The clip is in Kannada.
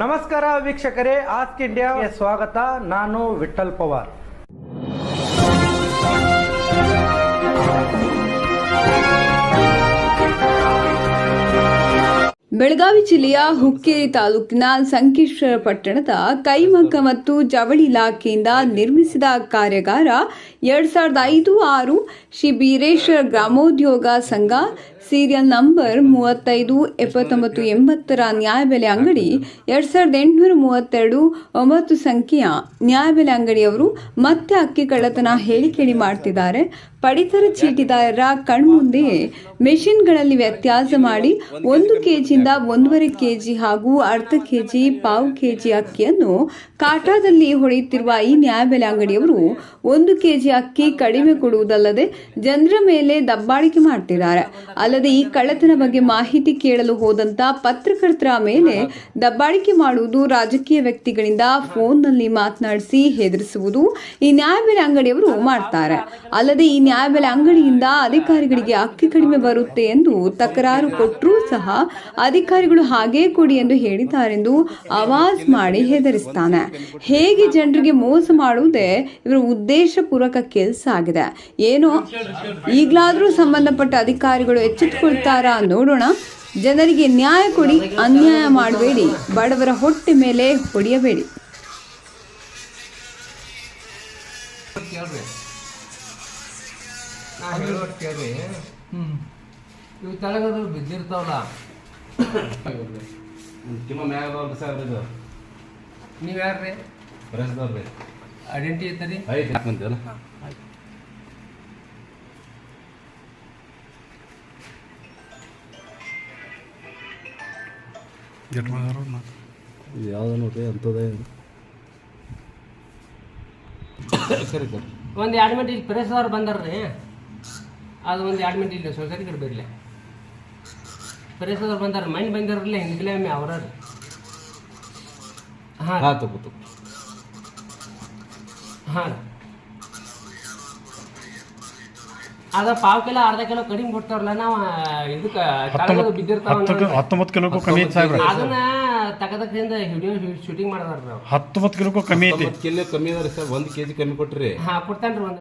ನಮಸ್ಕಾರ ವೀಕ್ಷಕರೇ, ಆಸ್ಕ್ ಇಂಡಿಯಾಗೆ ಸ್ವಾಗತ. ನಾನು ವಿಠಲ್ ಪವಾರ್. ಬೆಳಗಾವಿ ಜಿಲ್ಲೆಯ ಹುಕ್ಕೇರಿ ತಾಲೂಕಿನ ಸಂಕೇಶ್ವರ ಪಟ್ಟಣದ ಕೈಮಗ್ಗ ಮತ್ತು ಜವಳಿ ಇಲಾಖೆಯಿಂದ ನಿರ್ಮಿಸಿದ ಕಾರ್ಯಾಗಾರ ಎರಡ್ ಸಾವಿರದ ಐದು ಆರು ಶ್ರೀ ಬೀರೇಶ್ವರ ಗ್ರಾಮೋದ್ಯೋಗ ಸಂಘ ಸೀರಿಯಲ್ ನಂಬರ್ ಮೂವತ್ತೈದು, ಎಪ್ಪತ್ತೊಂಬತ್ತು, ಎಂಬತ್ತರ ನ್ಯಾಯಬೆಲೆ ಅಂಗಡಿ ಎರಡ್ ಸಾವಿರದ ಎಂಟುನೂರ ಮೂವತ್ತೆರಡು, ಒಂಬತ್ತು ಸಂಖ್ಯೆಯ ನ್ಯಾಯಬೆಲೆ ಅಂಗಡಿಯವರು ಮತ್ತೆ ಅಕ್ಕಿ ಕಳ್ಳತನ ಹೇಳಿಕೆಳಿ ಮಾಡ್ತಿದ್ದಾರೆ. ಪಡಿತರ ಚೀಟಿದಾರರ ಕಣ್ಮುಂದೆಯೇ ಮೆಷಿನ್ಗಳಲ್ಲಿ ವ್ಯತ್ಯಾಸ ಮಾಡಿ ಒಂದು ಕೆಜಿಯಿಂದ ಒಂದೂವರೆ ಕೆಜಿ ಹಾಗೂ ಅರ್ಧ ಕೆಜಿ, ಪಾವು ಕೆಜಿ ಅಕ್ಕಿಯನ್ನು ಕಾಟಾದಲ್ಲಿ ಹೊಡೆಯುತ್ತಿರುವ ಈ ನ್ಯಾಯಬೆಲೆ ಅಂಗಡಿಯವರು ಒಂದು ಕೆಜಿ ಅಕ್ಕಿ ಕಡಿಮೆ ಕೊಡುವುದಲ್ಲದೆ ಜನರ ಮೇಲೆ ದಬ್ಬಾಳಿಕೆ ಮಾಡ್ತಿದ್ದಾರೆ. ಅಲ್ಲದೆ ಈ ಕಳ್ಳತನ ಬಗ್ಗೆ ಮಾಹಿತಿ ಕೇಳಲು ಹೋದಂತ ಪತ್ರಕರ್ತರ ಮೇಲೆ ದಬ್ಬಾಳಿಕೆ ಮಾಡುವುದು ರಾಜಕೀಯ ವ್ಯಕ್ತಿಗಳಿಂದ ಫೋನ್ನಲ್ಲಿ ಮಾತನಾಡಿಸಿ ಹೆದರಿಸುವುದು ಈ ನ್ಯಾಯಬೆಲೆ ಅಂಗಡಿಯವರು ಮಾಡ್ತಾರೆ. ಅಲ್ಲದೆ ಈ ನ್ಯಾಯಬೆಲೆ ಅಂಗಡಿಯಿಂದ ಅಧಿಕಾರಿಗಳಿಗೆ ಅಕ್ಕಿ ಕಡಿಮೆ ಬರುತ್ತೆ ಎಂದು ತಕರಾರು ಕೊಟ್ಟರೂ ಸಹ ಅಧಿಕಾರಿಗಳು ಹಾಗೇ ಕೊಡಿ ಎಂದು ಹೇಳಿದ್ದಾರೆಂದು ಆವಾಜ್ ಮಾಡಿ ಹೆದರಿಸ್ತಾನೆ. ಹೇಗೆ ಜನರಿಗೆ ಮೋಸ ಮಾಡುವುದೇ ಇವರ ಉದ್ದೇಶಪೂರ್ವಕ ಕೆಲಸ ಆಗಿದೆ. ಏನೋ ಈಗಲಾದರೂ ಸಂಬಂಧಪಟ್ಟ ಅಧಿಕಾರಿಗಳು ಎಚ್ಚೆತ್ತುಕೊಳ್ತಾರಾ ನೋಡೋಣ. ಜನರಿಗೆ ನ್ಯಾಯ ಕೊಡಿ ಅನ್ಯಾಯ ಮಾಡಬೇಡಿ. ಬಡವರ ಹೊಟ್ಟೆ ಮೇಲೆ ಹೊಡೆಯಬೇಡಿ. ಐಡೆಂಟಿ ಐತೆ ರೀ ಕೇಳ್ರಿ ಇವು ತೆಳಗದು ಬಿದ್ದಿರ್ತಾವಲ್ಲ ಕಿಲೋ ಮ್ಯಾಗ ಸರ್ ಇದು ನೀವು ಯಾರ್ರಿ ಬರೆಸ್ದವ್ರಿ ಐಡೆಂಟಿ ಐತರಿ ಐದು ಹಾಕಂತೀವಲ್ಲ ಇದು ಯಾವ್ದು ನೋಡ್ರಿ ಅಂಥದ್ದೇ ಸರಿ ಸರಿ ಒಂದು ಎರಡು ಮಿನಿಟ್ ಇಲ್ಲಿ ಪ್ರೆಸ್ದವ್ರು ಬಂದಾರ್ರಿ. ಅದು ಒಂದು ಎರಡು ಮಿನಿಟ್ ಇಲ್ಲಿ ಸೊಸೈಟಿ ಕಡೆ ಬರಲಿ ಪ್ರೆಸ್ದವ್ರು ಬಂದಾರ ಮೈನ್ ಬಂದಾರಲ್ಲ ಹಿಂದ್ಗಲೆ ಒಮ್ಮೆ ಅವ್ರ ಹಾಂ ಹಾಂ ತಗೋತು ಹಾಂ ಅದ ಪಾವ್ ಕಿಲೋ ಅರ್ಧ ಕಿಲೋ ಕಡಿಮೆ ಬಿಡ್ತಾರಲ್ಲ ನಾವು ಇದಕ್ಕೆ ಬಿದ್ದಿರ್ತಾವ ಹತ್ತೊಂಬತ್ತು ಕಿಲೋಕ್ಕೂ ಕಮ್ಮಿ ಐತಿ ಸಾಹೇಬ್ರ. ಅದನ್ನ ತಗದಕ್ಕಿಂದ ವಿಡಿಯೋ ಶೂಟಿಂಗ್ ಮಾಡಿದಾರ ನಾವು ಹತ್ತೊಂಬತ್ತು ಕಿಲೋಕ್ಕೂ ಕಮ್ಮಿ ಐತಿ. ಕಿಲೋ ಕಮ್ಮಿ ಅದ ಸರ್ ಒಂದು ಕೆಜಿ ಕಮ್ಮಿ ಕೊಟ್ರಿ. ಹಾ ಕೊಡ್ತಾನ್ರಿ ಒಂದು